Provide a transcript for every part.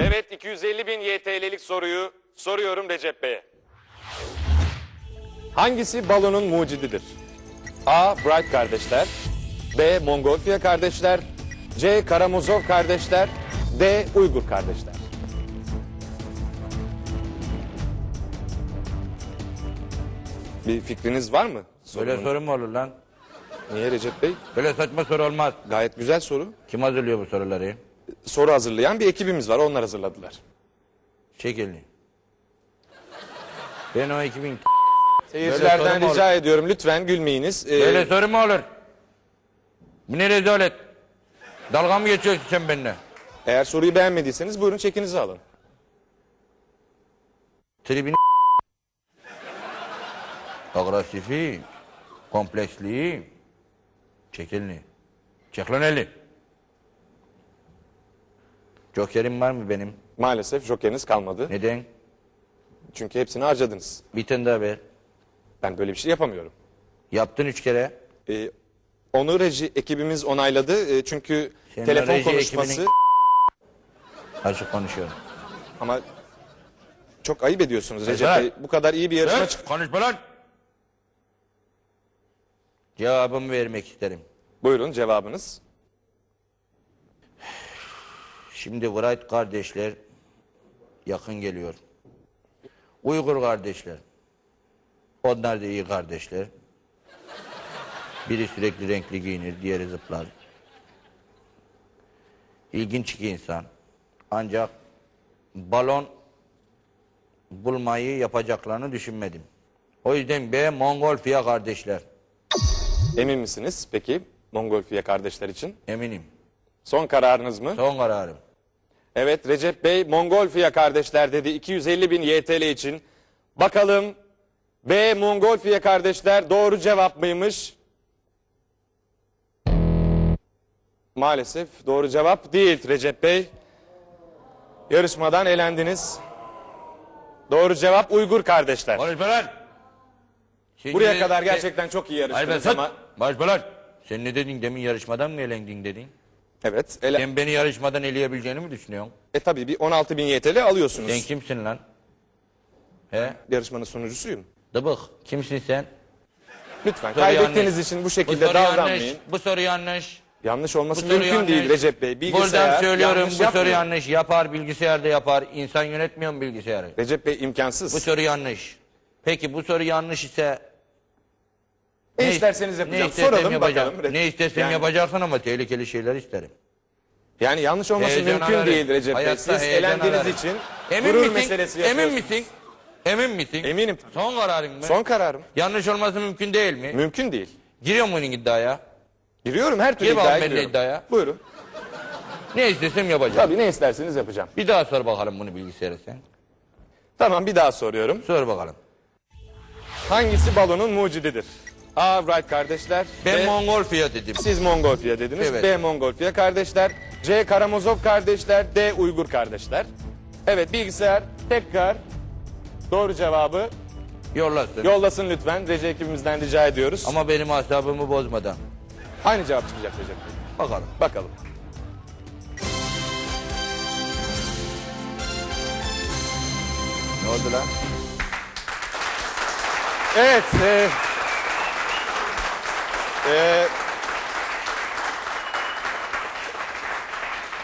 Evet 250 bin YTL'lik soruyu soruyorum Recep Bey'e. Hangisi balonun mucididir? A. Bright kardeşler B. Mongolfiya kardeşler C. Karamazov kardeşler D. Uygur kardeşler Bir fikriniz var mı? Böyle soru mu olur lan? Niye Recep Bey? Böyle saçma soru olmaz. Gayet güzel soru. Kim hazırlıyor bu soruları? Soru hazırlayan bir ekibimiz var. Onlar hazırladılar. Şekilli. Ben o 2000... Böyle Seyircilerden mu rica ediyorum lütfen gülmeyiniz. Ee, Böyle soru mu olur? Bu ne rezalet? Dalga mı geçiyorsun sen benimle? Eğer soruyu beğenmediyseniz buyurun çekinizi alın. Tribini... Agresifi, kompleksli, çekilini. Çek lan eli. Jokerim var mı benim? Maalesef jokeriniz kalmadı. Neden? Çünkü hepsini harcadınız. Bir tane daha ver. Ben böyle bir şey yapamıyorum. Yaptın üç kere. Ee, onu reji ekibimiz onayladı. Ee, çünkü Senin telefon reji konuşması ekibinin- Açık konuşuyorum. ama çok ayıp ediyorsunuz Recep. Bey. Bu kadar iyi bir yarışma Evet, çık- konuşma lan. Cevabımı vermek isterim. Buyurun cevabınız. Şimdi Wright kardeşler yakın geliyor. Uygur kardeşler. Onlar da iyi kardeşler. Biri sürekli renkli giyinir, diğeri zıplar. İlginç iki insan. Ancak balon bulmayı yapacaklarını düşünmedim. O yüzden B Mongolfiya kardeşler. Emin misiniz peki Mongolfiya kardeşler için? Eminim. Son kararınız mı? Son kararım. Evet Recep Bey Mongolfiya kardeşler dedi 250 bin YTL için. Bakalım B Mongolfiya kardeşler doğru cevap mıymış? Maalesef doğru cevap değil Recep Bey. Yarışmadan elendiniz. Doğru cevap Uygur kardeşler. Sen Buraya kadar ne- gerçekten çok iyi yarıştınız sat. ama... Lan. Sen ne dedin demin yarışmadan mı elendin dedin? Evet. Ele... Sen beni yarışmadan eleyebileceğini mi düşünüyorsun? E tabii bir 16 bin YTL alıyorsunuz. Sen kimsin lan? He? Yarışmanın sunucusuyum. Dıbık. Kimsin sen? Lütfen soru kaybettiğiniz yanlış. için bu Bu şekilde soru davranmayın. yanlış. Bu soru yanlış. Yanlış Bu olması mümkün yanlış. değil Recep Bey. Bilgisayar Buradan söylüyorum yanlış bu soru yanlış. Yapar bilgisayar da yapar. İnsan yönetmiyor mu bilgisayarı? Recep Bey imkansız. Bu soru yanlış. Peki bu soru yanlış ise ne, isterseniz yapacağım. Ne istersem Soralım yapacağım. bakalım. Ne istersem yani, yapacaksın ama tehlikeli şeyler isterim. Yani yanlış olması Heyecan mümkün ararım. değil Recep Bey. Siz elendiğiniz ararım. için Emin gurur misin? meselesi Emin yapıyorsunuz. misin? Emin misin? Eminim. Son kararın mı? Son kararım. Yanlış olması mümkün değil mi? Mümkün değil. Giriyor mu bunun iddiaya? Giriyorum her türlü Gir iddiaya giriyorum. iddiaya. Buyurun. Ne istesem yapacağım. Tabii ne isterseniz yapacağım. Bir daha sor bakalım bunu bilgisayara sen. Tamam bir daha soruyorum. Sor bakalım. Hangisi balonun mucididir? A. Wright kardeşler. Ben B. Mongolfiya dedim. Siz Mongolfiya dediniz. Evet. B. Mongolfiya kardeşler. C. Karamazov kardeşler. D. Uygur kardeşler. Evet bilgisayar tekrar doğru cevabı Yollasın. yollasın lütfen. Reji ekibimizden rica ediyoruz. Ama benim asabımı bozmadan. Aynı cevap çıkacak Recep Bey. Bakalım. Bakalım. Ne oldu lan? Evet. E, e,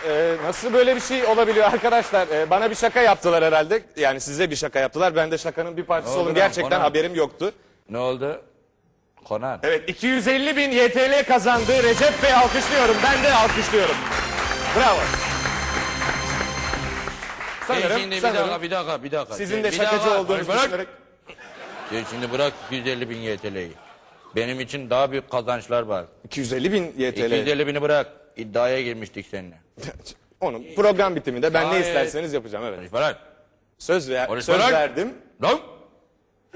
e, nasıl böyle bir şey olabiliyor arkadaşlar? E, bana bir şaka yaptılar herhalde. Yani size bir şaka yaptılar. Ben de şakanın bir parçası oldu oldum. lan, Gerçekten Konan? haberim yoktu. Ne oldu? Konan. Evet 250 bin YTL kazandı. Recep Bey alkışlıyorum. Ben de alkışlıyorum. Bravo. Sen Sanırım, şimdi bir sanırım dakika, bir dakika, bir dakika. sizin de bir şakacı dakika. olduğunuzu Bırak. düşünerek... Sen şimdi bırak 250 bin YTL'yi. Benim için daha büyük kazançlar var. 250 bin YTL. 250 bini bırak. İddiaya girmiştik seninle. Onun program bitiminde ben ne isterseniz yapacağım evet. Konuşma lan. Söz ver, söz lan. verdim. Lan.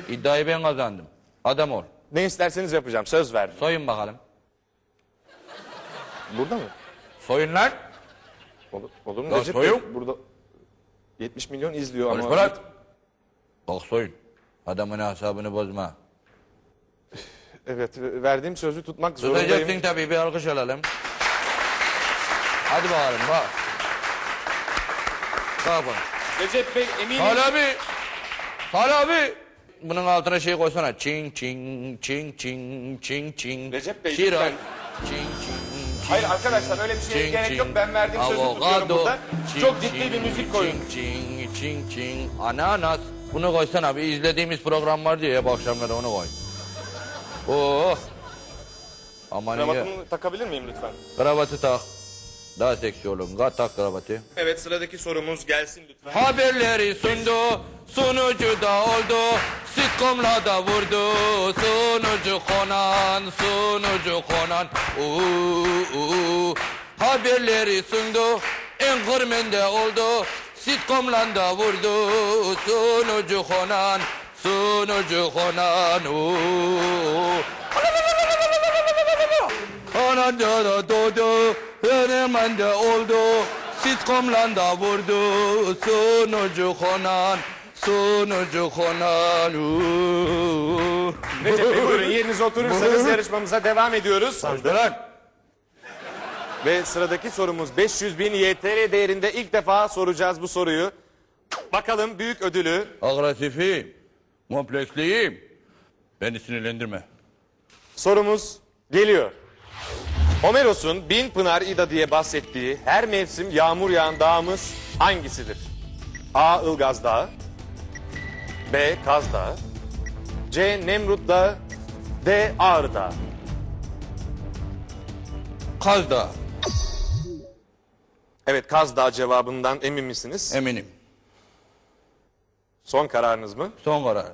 İddiayı ben kazandım. Adam ol. Ne isterseniz yapacağım. Söz verdim. Soyun bakalım. Burada mı? Soyun lan. Olur, olur mu Lan Recep soyun. Bey? Burada 70 milyon izliyor Konuşma ama. lan. Bak soyun. Adamın hesabını bozma. Evet verdiğim sözü tutmak zorundayım. Tutacaksın tabii bir alkış alalım. Hadi bakalım bak. Bak bak. Recep Bey eminim. Salih abi. Salih abi. Bunun altına şey koysana. Çing çing çing çing çing çing. Recep Bey, Kiraz. lütfen. Çing çing çing. Hayır arkadaşlar öyle bir şeye Çing, gerek çing. yok. Ben verdiğim sözü tutuyorum Avokado. burada. Çing, Çok ciddi çing, bir müzik koyun. Çing çing çing çing. Ananas. Bunu koysana abi. İzlediğimiz program vardı ya bu akşamları onu koy. Oh. Aman iyi. Kravatımı takabilir miyim lütfen? Kravatı tak. Daha seksi olun. Kat tak kravatı. Evet sıradaki sorumuz gelsin lütfen. Haberleri sundu, sunucu da oldu, sitcomla da vurdu, sunucu konan, sunucu konan, uuu, uuu. Haberleri sundu, enkırmende oldu, sitcomla da vurdu, sunucu konan, sunucu konan, uuu. Ana da doğdu, hemen de oldu. Sitcomla da vurdu, sunucu konan, sunucu konan. uuu. Recep Bey buyurun yerinize oturursanız yarışmamıza devam ediyoruz. Lan, Ve sıradaki sorumuz 500 bin YTL değerinde ilk defa soracağız bu soruyu. Bakalım büyük ödülü Agresifim, kompleksliyim. Beni sinirlendirme. Sorumuz geliyor. Homeros'un Bin Pınar İda diye bahsettiği her mevsim yağmur yağan dağımız hangisidir? A. Ilgaz Dağı B. Kaz Dağı C. Nemrut Dağı D. Ağrı Dağı Kaz da, Evet Kaz Dağı cevabından emin misiniz? eminim. Son kararınız mı? Son karar.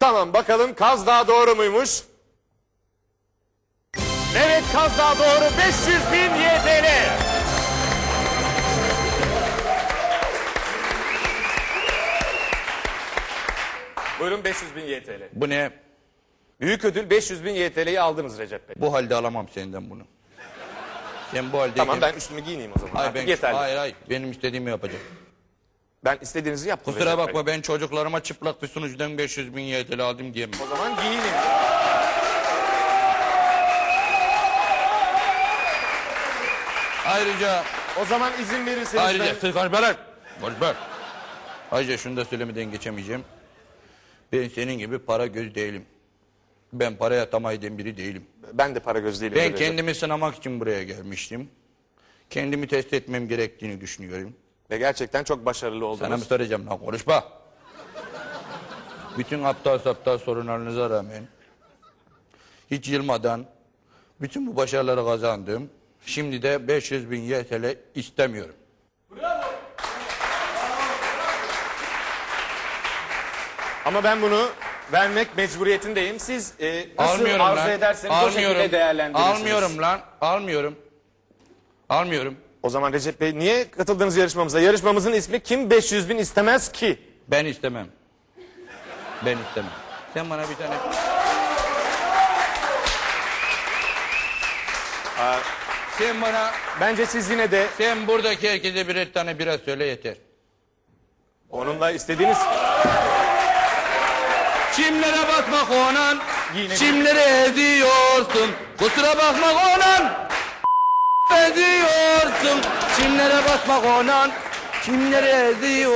Tamam bakalım Kaz Dağı doğru muymuş? Evet Kaz Dağı doğru 500 bin YTL. Buyurun 500 bin YTL. Bu ne? Büyük ödül 500 bin YTL'yi aldınız Recep Bey. Bu halde alamam senden bunu. Sen bu halde... Tamam ben üstümü giyineyim o zaman. Hayır, Artık ben, yeterli. hayır hayır benim istediğimi yapacağım. Ben istediğinizi yaptım. Kusura Recep Bey. bakma ben çocuklarıma çıplak bir sunucudan 500 bin YTL aldım diyemem. O zaman giyineyim. Ayrıca O zaman izin verirseniz ayrıca ben... sık konuşma Konuşma. Ayrıca şunu da söylemeden geçemeyeceğim. Ben senin gibi para göz değilim. Ben paraya tamah eden biri değilim. Ben de para göz değilim. Ben kendimi sınamak için buraya gelmiştim. Kendimi test etmem gerektiğini düşünüyorum. Ve gerçekten çok başarılı Sana oldunuz. mı soracağım lan konuşma. Bütün aptal saptal sorunlarınıza rağmen hiç yılmadan bütün bu başarıları kazandım. Şimdi de 500 bin YTL istemiyorum. Ama ben bunu vermek mecburiyetindeyim. Siz e, nasıl Almıyorum arzu lan. ederseniz o almıyorum. şekilde değerlendirirsiniz. Almıyorum lan. Almıyorum. Almıyorum. O zaman Recep Bey niye katıldınız yarışmamıza? Yarışmamızın ismi kim 500 bin istemez ki? Ben istemem. Ben istemem. Sen bana bir tane... Sen bana, Bence siz yine de sen buradaki herkese birer tane bira söyle yeter. onunla istediğiniz... Çimlere batmak onan, Yine- çimleri ediyorsun. Kusura bakma onan, ediyorsun. Çimlere batmak onan, çimleri ediyor.